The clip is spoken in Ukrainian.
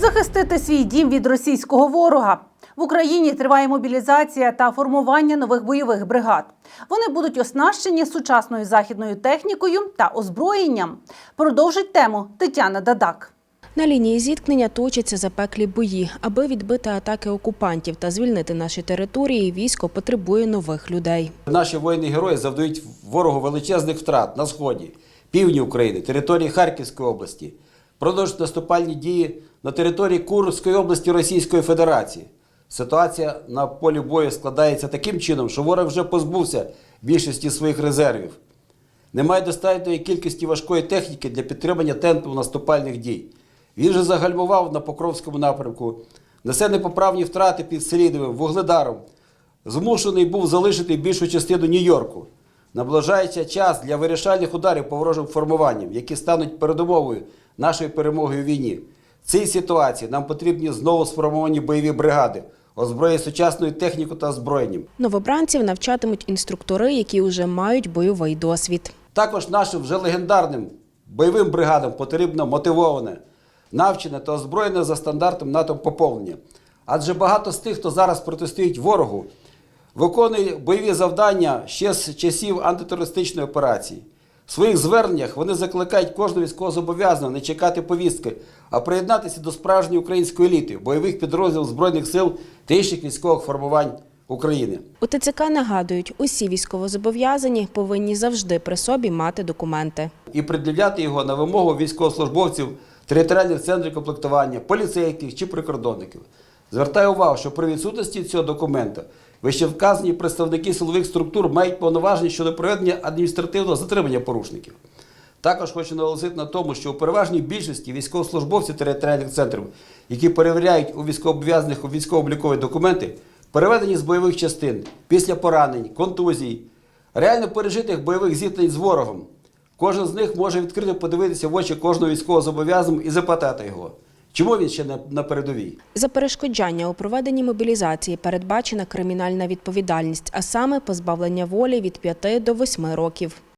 Захистити свій дім від російського ворога. В Україні триває мобілізація та формування нових бойових бригад. Вони будуть оснащені сучасною західною технікою та озброєнням. Продовжить тему Тетяна Дадак. На лінії зіткнення точаться запеклі бої. Аби відбити атаки окупантів та звільнити наші території, військо потребує нових людей. Наші воїни-герої завдають ворогу величезних втрат на сході, півдні України, території Харківської області, продовжують наступальні дії на території Курської області Російської Федерації. Ситуація на полі бою складається таким чином, що ворог вже позбувся більшості своїх резервів. Немає достатньої кількості важкої техніки для підтримання темпу наступальних дій. Він же загальмував на Покровському напрямку, несе непоправні втрати під Селідовим, Вугледаром. Змушений був залишити більшу частину Нью-Йорку. Наближається час для вирішальних ударів по ворожим формуванням, які стануть передумовою нашої перемоги у війні. В цій ситуації нам потрібні знову сформовані бойові бригади, озброєні сучасною технікою та озброєнням. Новобранців навчатимуть інструктори, які вже мають бойовий досвід. Також нашим вже легендарним бойовим бригадам потрібно мотивоване, навчене та озброєне за стандартом НАТО поповнення. Адже багато з тих, хто зараз протистоїть ворогу, виконує бойові завдання ще з часів антитерористичної операції. В своїх зверненнях вони закликають кожного військовозобов'язаного не чекати повістки, а приєднатися до справжньої української еліти, бойових підрозділів Збройних сил та інших військових формувань України. У ТЦК нагадують, усі військовозобов'язані повинні завжди при собі мати документи. і пред'являти його на вимогу військовослужбовців територіальних центрів комплектування, поліцейських чи прикордонників. Звертаю увагу, що при відсутності цього документа вищевказані представники силових структур мають повноваження щодо проведення адміністративного затримання порушників. Також хочу наголосити на тому, що у переважній більшості військовослужбовців територіальних центрів, які перевіряють у військовообов'язаних військово-облікові документи, переведені з бойових частин після поранень, контузій, реально пережитих бойових зіткнень з ворогом. Кожен з них може відкрито подивитися в очі кожного військовозобов'язаного і запитати його, чому він ще на передовій. За перешкоджання у проведенні мобілізації передбачена кримінальна відповідальність, а саме позбавлення волі від 5 до 8 років.